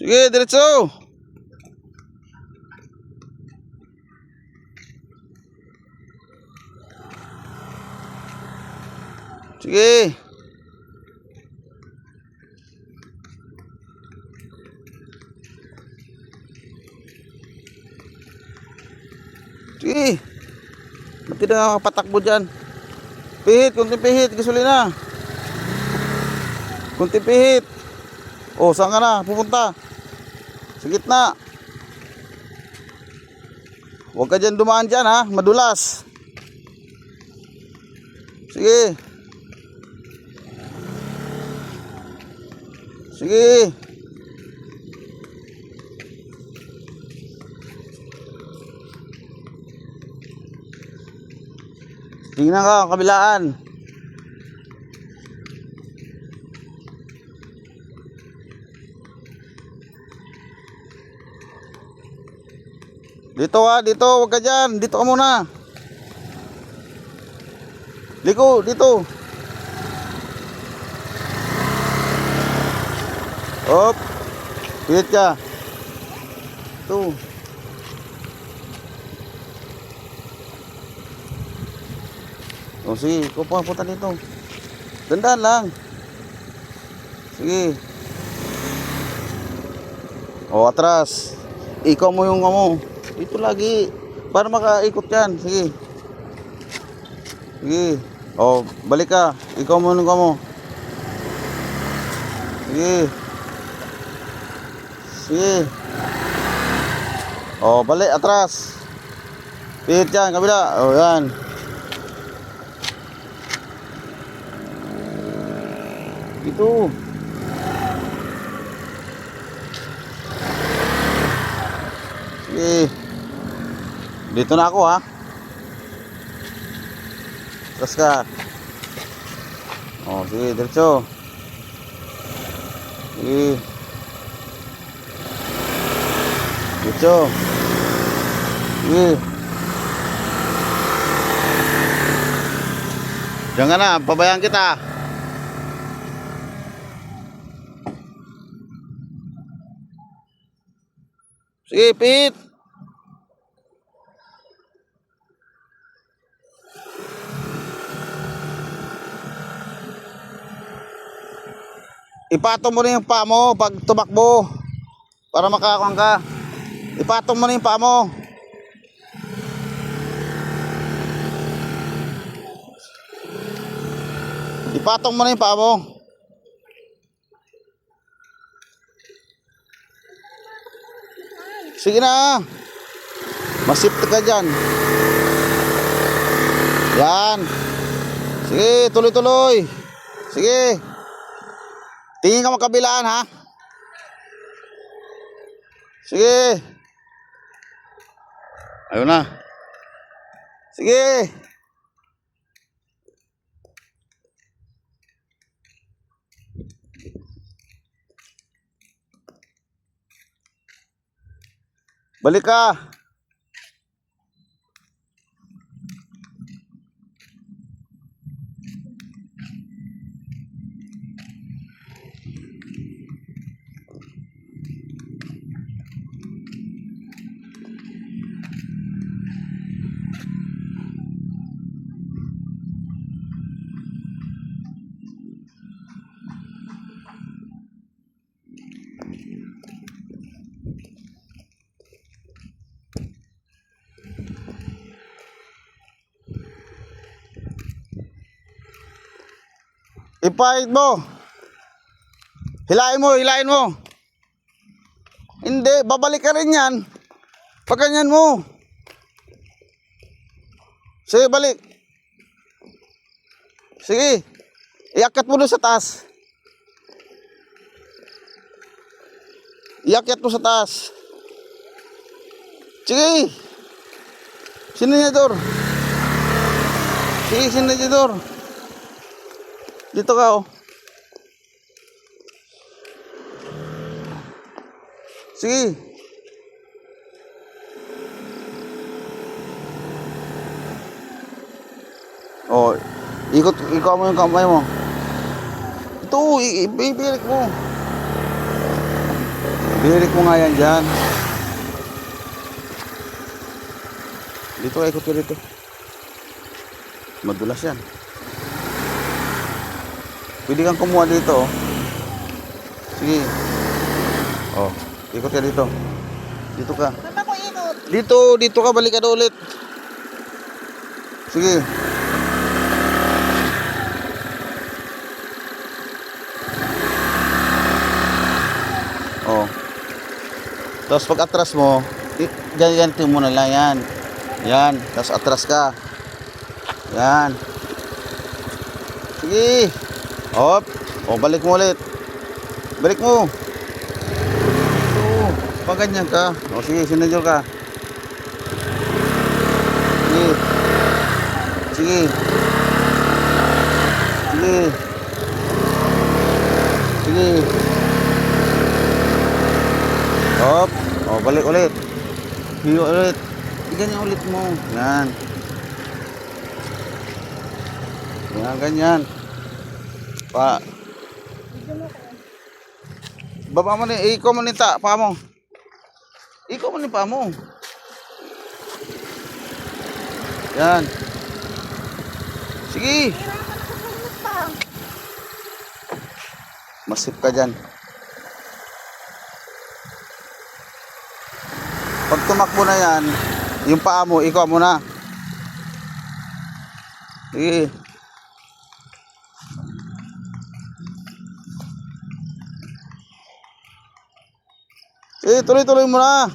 Sige, diretso. Sige. Sige. Ba't di nakakapatakbo dyan? Pihit, kunting pihit, gasolina. Kunting pihit. Oh, saan ka na? Pupunta. Sa gitna. Huwag ka dyan dumaan dyan ha, madulas. Sige. Sige. Tingnan ka, kabilaan. Dito ka, dito, huwag ka dyan. Dito ka muna. Liko, dito. Hop. Pilit ka. Ito. O sige, ikaw pa, punta dito. Dandaan lang. Sige. O, atras. Ikaw mo yung amo. Dito lagi. Para makaikot yan. Sige. Sige. O, balik ka. Ikaw mo yung amo. Sige. Sige. O, balik. Atras. Pihit yan. Kabila. O, yan. Dito. Sige. Dito na ako ha. Tapos ka. Oh, sige, diretso. Sige. Diretso. Sige. Ka na, pabayaan kita. Sige, Pete. Ipatong mo na yung paa mo pag tumakbo para makakuha ka. Ipatong mo na yung paa mo. Ipatong mo na yung paa mo. Sige na. Masipti ka dyan. Yan. Sige, tuloy-tuloy. Sige. Tingin ka magkabilaan ha. Sige. Ayun na. Sige. Balik ka. Ipahit mo. Hilain mo, hilain mo. Hindi, babalik ka rin yan. Pag ganyan mo. Sige, balik. Sige. Iakyat mo sa taas. Iakyat mo sa taas. Sige. Sinanyador. Sige, sinanyador. Dito ka oh. Sige. Oh, ikot, ikaw mo yung kamay mo. Ito, i- i- ibirik mo. Birik mo nga yan dyan. Dito, ikot ka dito. Madulas yan. Pwede kang kumuha dito. oh. Sige. Oh, ikot ka dito. Dito ka. Saan ako ikot? Dito, dito ka, balik ka na ulit. Sige. Oh. Tapos pag atras mo, i- ganyan mo na lang yan. Yan. Tapos atras ka. Yan. Sige. Hop. O, balik mo ulit. Balik mo. Oo. Pag ganyan ka. O, sige, sinadyo ka. Sige. Sige. Sige. Sige. Hop. O, balik ulit. Hiyo ulit. Ganyan ulit mo. Yan. Yan, ganyan. Pa. Baba mo ni, ikaw mo ni ta, pa mo. Ikaw mo ni pa mo. Yan. Sige. Masip ka dyan. Pag tumakbo na yan, yung paa mo, ikaw mo na. Sige. Eh, tuloy-tuloy mo na.